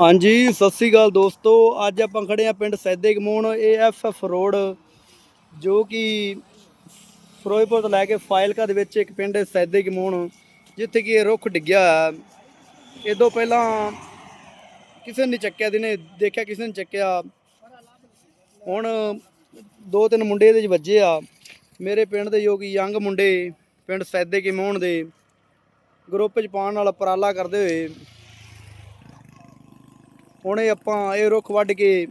ਹਾਂਜੀ, ਸਤਿ ਸ੍ਰੀ ਅਕਾਲ ਦੋਸਤੋ। ਅੱਜ ਆਪਾਂ ਖੜੇ ਆ ਪਿੰਡ ਸੈਦੇ ਕਮੂਨ ਏਐਫਐਫ ਰੋਡ ਜੋ ਕਿ ਫਿਰੋਜ਼ਪੁਰ ਤੋਂ ਲੈ ਕੇ ਫਾਇਲਕਾ ਦੇ ਵਿੱਚ ਇੱਕ ਪਿੰਡ ਸੈਦੇ ਕਮੂਨ ਜਿੱਥੇ ਕਿ ਇਹ ਰੁੱਖ ਡਿੱਗਿਆ ਹੋਇਆ। ਇਹ ਤੋਂ ਪਹਿਲਾਂ ਕਿਸੇ ਨੇ ਚੱਕਿਆ ਦਿਨੇ ਦੇਖਿਆ ਕਿਸੇ ਨੇ ਚੱਕਿਆ। ਹੁਣ ਦੋ ਤਿੰਨ ਮੁੰਡੇ ਇਹਦੇ 'ਚ ਵੱਜੇ ਆ। ਮੇਰੇ ਪਿੰਡ ਦੇ ਜੋ ਕਿ ਯੰਗ ਮੁੰਡੇ, ਪਿੰਡ ਸੈਦੇ ਕਮੂਨ ਦੇ, ਗਰੁੱਪ 'ਚ ਪਾਉਣ ਨਾਲ ਉਪਰਾਲਾ ਕਰਦੇ ਹੋਏ ਹੁਣ ਇਹ ਆਪਾਂ ਇਹ ਰੁੱਖ ਵੱਢ ਕੇ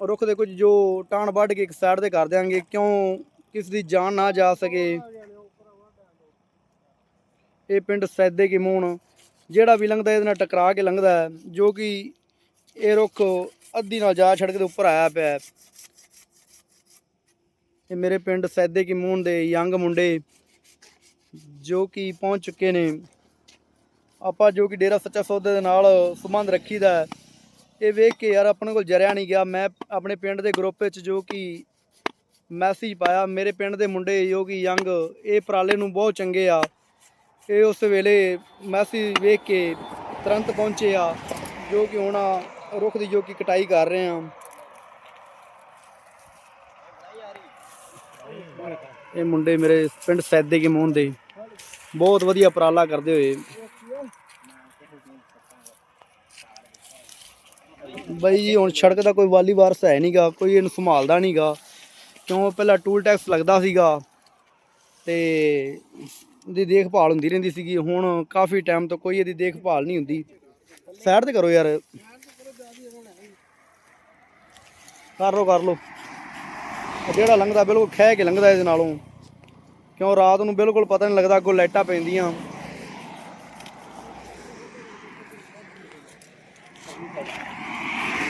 ਰੁੱਖ ਦੇ ਕੁਝ ਜੋ ਟਾਣ ਵੱਢ ਕੇ ਇੱਕ ਸਾਈਡ ਤੇ ਕਰ ਦਿਆਂਗੇ, ਕਿਉਂ ਕਿਸ ਦੀ ਜਾਨ ਨਾ ਜਾ ਸਕੇ। ਇਹ ਪਿੰਡ ਸੈਦੇ ਕੀ ਮੂਣ ਜਿਹੜਾ ਵੀ ਲੰਘਦਾ ਇਹਦੇ ਨਾਲ ਟਕਰਾ ਕੇ ਲੰਘਦਾ ਜੋ ਕਿ ਇਹ ਰੁੱਖ ਅੱਧੀ ਨਾਲ ਜਾ ਸੜਕ ਦੇ ਉੱਪਰ ਆਇਆ ਪਿਆ ਇਹ ਮੇਰੇ ਪਿੰਡ ਸੈਦੇ ਕੀ ਮੂਣ ਦੇ ਯੰਗ ਮੁੰਡੇ, ਜੋ ਕਿ ਪਹੁੰਚ ਚੁੱਕੇ ਨੇ। ਆਪਾਂ ਜੋ ਕਿ ਡੇਰਾ ਸੱਚਾ ਸੌਦੇ ਦੇ ਨਾਲ ਸੰਬੰਧ ਰੱਖੀਦਾ ਹੈ, ਇਹ ਵੇਖ ਕੇ ਯਾਰ ਆਪਣੇ ਕੋਲ ਜਰਿਆ ਨਹੀਂ ਗਿਆ। ਮੈਂ ਆਪਣੇ ਪਿੰਡ ਦੇ ਗਰੁੱਪ ਵਿੱਚ ਜੋ ਕਿ ਮੈਸੇਜ ਪਾਇਆ ਮੇਰੇ ਪਿੰਡ ਦੇ ਮੁੰਡੇ ਜੋ ਕਿ ਯੰਗ ਇਹ ਪਰਾਲੇ ਨੂੰ ਬਹੁਤ ਚੰਗੇ ਆ। ਇਹ ਉਸ ਵੇਲੇ ਮੈਸੇਜ ਵੇਖ ਕੇ ਤੁਰੰਤ ਪਹੁੰਚੇ ਆ ਜੋ ਕਿ ਹੁਣ ਰੁੱਖ ਦੀ ਜੋ ਕਿ ਕਟਾਈ ਕਰ ਰਹੇ ਆ। ਇਹ ਮੁੰਡੇ ਮੇਰੇ ਪਿੰਡ ਸੈਦੇ ਕੇ ਮੋਹਨ ਦੇ। ਬਹੁਤ ਵਧੀਆ ਉਪਰਾਲਾ ਕਰਦੇ ਹੋਏ ਬਾਈ ਜੀ, ਹੁਣ ਸੜਕ ਦਾ ਕੋਈ ਵਾਲੀ ਵਾਰਸ ਹੈ ਨਹੀਂਗਾ ਕੋਈ ਇਹਨੂੰ ਸੰਭਾਲਦਾ ਨਹੀਂਗਾ ਕਿਉਂ? ਪਹਿਲਾਂ ਟੂਲ ਟੈਕਸ ਲੱਗਦਾ ਸੀਗਾ ਤੇ ਦੀ ਦੇਖਭਾਲ ਹੁੰਦੀ ਰਹਿੰਦੀ ਸੀਗੀ। ਹੁਣ ਕਾਫੀ ਟਾਈਮ ਤੋਂ ਕੋਈ ਇਹਦੀ ਦੇਖਭਾਲ ਨਹੀਂ ਹੁੰਦੀ। ਸਾਈਡ ਤੇ ਕਰੋ ਯਾਰ। ਕਰ ਲੋ ਕਰ ਲੋ ਜਿਹੜਾ ਲੰਘਦਾ, ਬਿਲਕੁਲ ਖਹਿ ਕੇ ਲੰਘਦਾ ਇਹਦੇ ਨਾਲੋਂ। ਕਿਉਂ? ਰਾਤ ਨੂੰ ਬਿਲਕੁਲ ਪਤਾ ਨਹੀਂ ਲੱਗਦਾ ਅੱਗੋਂ ਲਾਈਟਾਂ ਪੈਂਦੀਆਂ।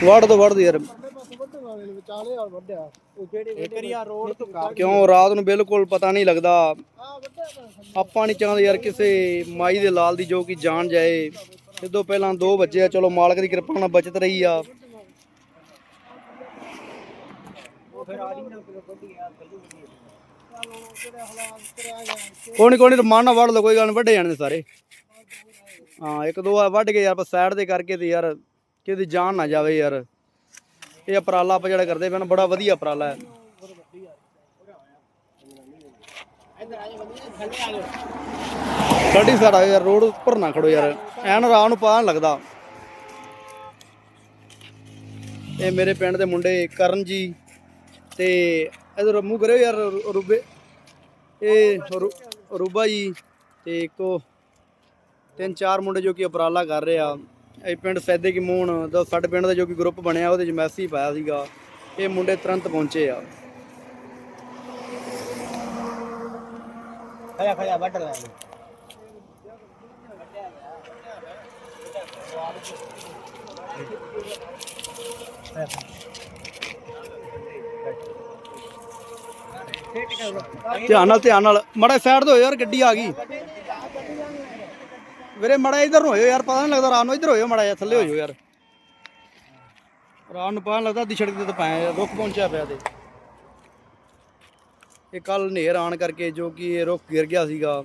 ਵੜ ਦੋ ਵੜ ਦੋ ਯਾਰ ਕਿਉਂ ਰਾਤ ਨੂੰ ਬਿਲਕੁਲ ਪਤਾ ਨਹੀਂ ਲੱਗਦਾ। ਆਪਾਂ ਨਹੀਂ ਚਾਹੁੰਦੇ ਯਾਰ ਕਿਸੇ ਮਾਈ ਦੇ ਲਾਲ ਦੀ ਜੋ ਕਿ ਜਾਨ ਜਾਏ। ਇਦੋਂ ਪਹਿਲਾਂ ਦੋ ਬੱਚੇ ਆ ਚਲੋ ਮਾਲਕ ਦੀ ਕਿਰਪਾ ਨਾਲ ਬਚਤ ਰਹੀ ਆ। ਕੋਈ ਨਹੀਂ ਰਮਾਨ ਨਾਲ ਵੜ ਲਓ ਕੋਈ ਗੱਲ ਨਹੀਂ ਵੱਡੇ ਜਾਣਦੇ ਸਾਰੇ। ਹਾਂ ਇੱਕ ਦੋ ਆ ਵੱਢ ਕੇ ਯਾਰ ਆਪਾਂ ਸਾਈਡ ਤੇ ਕਰਕੇ ਤੇ ਯਾਰ ਕਿ ਕਿਹਦੀ ਜਾਨ ਨਾ ਜਾਵੇ ਯਾਰ। ਇਹ ਉਪਰਾਲਾ ਆਪਾਂ ਜਿਹੜਾ ਕਰਦੇ ਪਏ ਬੜਾ ਵਧੀਆ ਉਪਰਾਲਾ ਹੈ। ਗੱਡੀ ਸਾਡਾ ਯਾਰ, ਰੋਡ ਉੱਪਰ ਨਾ ਖੜੋ ਯਾਰ। ਐਨ ਰਾਹ ਨੂੰ ਪਤਾ ਨੀ ਲੱਗਦਾ। ਇਹ ਮੇਰੇ ਪਿੰਡ ਦੇ ਮੁੰਡੇ ਕਰਨ ਜੀ ਤੇ ਇਧਰ ਮੂੰਹ ਕਰਿਓ ਯਾਰ, ਰੂਬੇ। ਇਹ ਰੂਬਾ ਜੀ ਤੇ ਇੱਕ ਤਿੰਨ ਚਾਰ ਮੁੰਡੇ ਜੋ ਕਿ ਉਪਰਾਲਾ ਕਰ ਰਹੇ ਆ। ਇਹ ਪਿੰਡ ਸੈਦੇ ਕੀ ਮੂਣ ਦਾ ਸਾਡੇ ਪਿੰਡ ਦਾ ਜੋ ਕਿ ਗਰੁੱਪ ਬਣਿਆ ਉਹਦੇ 'ਚ ਮੈਸੇਜ ਪਾਇਆ ਸੀਗਾ ਇਹ ਮੁੰਡੇ ਤੁਰੰਤ ਪਹੁੰਚੇ ਆ। ਖਇਆ ਖਇਆ ਵੱਢ ਲੈ ਧਿਆਨ ਨਾਲ ਧਿਆਨ ਨਾਲ। ਮੜਾ ਸਾਈਡ ਤੋਂ ਯਾਰ ਗੱਡੀ ਆ ਗਈ। ਵੀਰੇ ਮੜਾ ਇਧਰ ਨੂੰ ਹੋਇਓ ਯਾਰ, ਪਤਾ ਨਹੀਂ ਲੱਗਦਾ ਰਾਤ ਨੂੰ ਇਧਰ ਹੋਇਓ ਮੜਾ ਥੱਲੇ ਹੋਇਓ ਯਾਰ। ਰਾਤ ਨੂੰ ਪਤਾ ਨੀ ਲੱਗਦਾ ਅੱਧੀ ਸੜਕ ਤੇ ਤਾਂ ਪਾਇਆ ਰੁੱਖ ਪਹੁੰਚਿਆ ਪਿਆ ਤੇ। ਇਹ ਕੱਲ ਹਨੇਰ ਆਣ ਕਰਕੇ ਜੋ ਕਿ ਇਹ ਰੁੱਖ ਗਿਰ ਗਿਆ ਸੀਗਾ।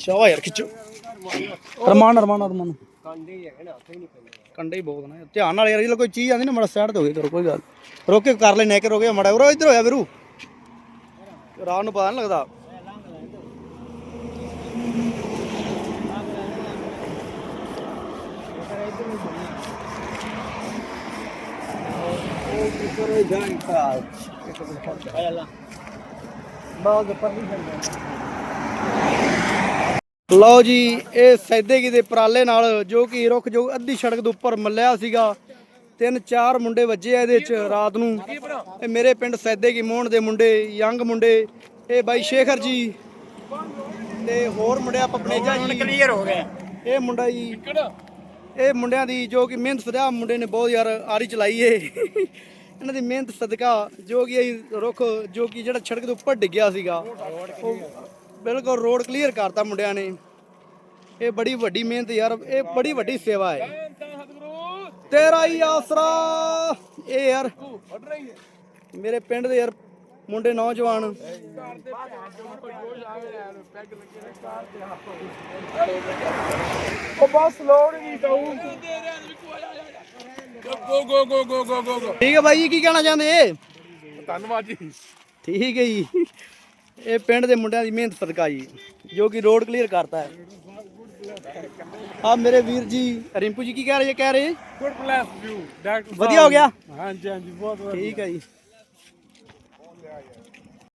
ਚਾਹ ਯਾਰ ਖਿੱਚੋ। ਰਮਾਨ ਰਮਾਨ ਰਮਾਨ। ਕਾਂਡੇ ਹੈਗੇ ਨਾ ਉੱਥੇ ਹੀ ਨਹੀਂ ਪੈਂਦੇ ਕੰਡੇ ਹੀ ਬਹੁਤ ਨੇ, ਧਿਆਨ ਨਾਲ ਯਾਰ ਜਦੋਂ ਕੋਈ ਚੀਜ਼ ਆਂਦੀ ਨਾ ਮੜਾ ਸਾਈਡ ਤੇ ਹੋ ਗਈ, ਕਰੋ, ਕੋਈ ਗੱਲ ਰੋਕੇ ਕੇ ਕਰ ਲੈ ਨੈਕ ਰੋਕੇ ਮੜਾ ਉਰੋ ਇੱਧਰ ਹੋਇਆ ਵੀਰੂ। ਰਾਤ ਨੂੰ ਪਤਾ ਨਹੀਂ ਲੱਗਦਾ। ਜਾਣ ਇੱਕ ਮਿੰਟ ਲਾ ਲਓ ਜੀ ਇਹ ਸੈਦੇਗੀ ਦੇ ਪਰਾਲੇ ਨਾਲ ਜੋ ਕਿ ਰੁੱਖ ਜੋ ਅੱਧੀ ਸੜਕ ਦੇ ਉੱਪਰ ਮੱਲਿਆ ਸੀਗਾ ਤਿੰਨ ਚਾਰ ਮੁੰਡੇ ਵੱਜੇ ਆ ਇਹਦੇ ਚ ਰਾਤ ਨੂੰ। ਇਹ ਮੇਰੇ ਪਿੰਡ ਸੈਦੇਗੀ ਮੋਹਣ ਦੇ ਮੁੰਡੇ ਯੰਗ ਮੁੰਡੇ ਇਹ ਬਾਈ ਸ਼ੇਖਰ ਜੀ। ਤੇ ਹੋਰ ਮੁੰਡੇ ਆਪਾਂ ਪਨੇਜਾ ਜੀ ਕਲੀਅਰ ਹੋ ਗਿਆ ਇਹ ਮੁੰਡਾ ਜੀ ਇਹ ਮੁੰਡਿਆਂ ਦੀ ਜੋ ਕਿ ਮਿਹਨਤ ਸਦਕਾ ਮੁੰਡੇ ਨੇ ਬਹੁਤ ਯਾਰ ਆਰੀ ਚਲਾਈ ਏ। ਇਹਨਾਂ ਦੀ ਮਿਹਨਤ, ਸਦਕਾ ਜੋ ਕਿ ਇਹ ਰੁੱਖ ਜੋ ਕਿ ਜਿਹੜਾ ਸੜਕ ਦੇ ਉੱਪਰ ਡਿੱਗਿਆ ਸੀਗਾ, ਉਹ ਬਿਲਕੁਲ ਰੋਡ ਕਲੀਅਰ ਕਰਤਾ ਮੁੰਡਿਆਂ ਨੇ। ਇਹ ਬੜੀ ਵੱਡੀ ਮਿਹਨਤ ਯਾਰ, ਇਹ ਬੜੀ ਵੱਡੀ ਸੇਵਾ ਹੈ। ਤੇਰਾ ਹੀ ਆਸਰਾ। ਇਹ ਯਾਰ, ਮੇਰੇ ਪਿੰਡ ਦੇ ਯਾਰ ਮੁੰਡੇ ਨੌਜਵਾਨ। ਉਹ ਬਸ ਲੋੜ ਨਹੀਂ ਕਹੂੰ ਗੋ ਗੋ ਗੋ ਗੋ ਗੋ ਗੋ ਗੋ ਠੀਕ ਹੈ ਬਾਈ ਜੀ ਕੀ ਕਹਿਣਾ ਚਾਹੁੰਦੇ ਧੰਨਵਾਦ ਜੀ। ਠੀਕ ਹੈ ਜੀ। ਇਹ ਪਿੰਡ ਦੇ ਮੁੰਡਿਆਂ ਦੀ ਮਿਹਨਤ ਸਦਕਾ ਜੀ ਜੋ ਕਿ ਰੋਡ ਕਲੀਅਰ ਕਰਤਾ ਹੈ। ਆ ਮੇਰੇ ਵੀਰ ਜੀ ਰਿੰਪੂ ਜੀ ਕੀ ਕਹਿ ਰਹੇ ਕਹਿ ਰਹੇ? ਗੁੱਡ ਪਲੈਸ ਵਿਊ ਡਾਕਟਰ ਵਧੀਆ ਹੋ ਗਿਆ? ਹਾਂਜੀ ਹਾਂਜੀ ਬਹੁਤ ਵਧੀਆ। ਠੀਕ ਹੈ ਜੀ।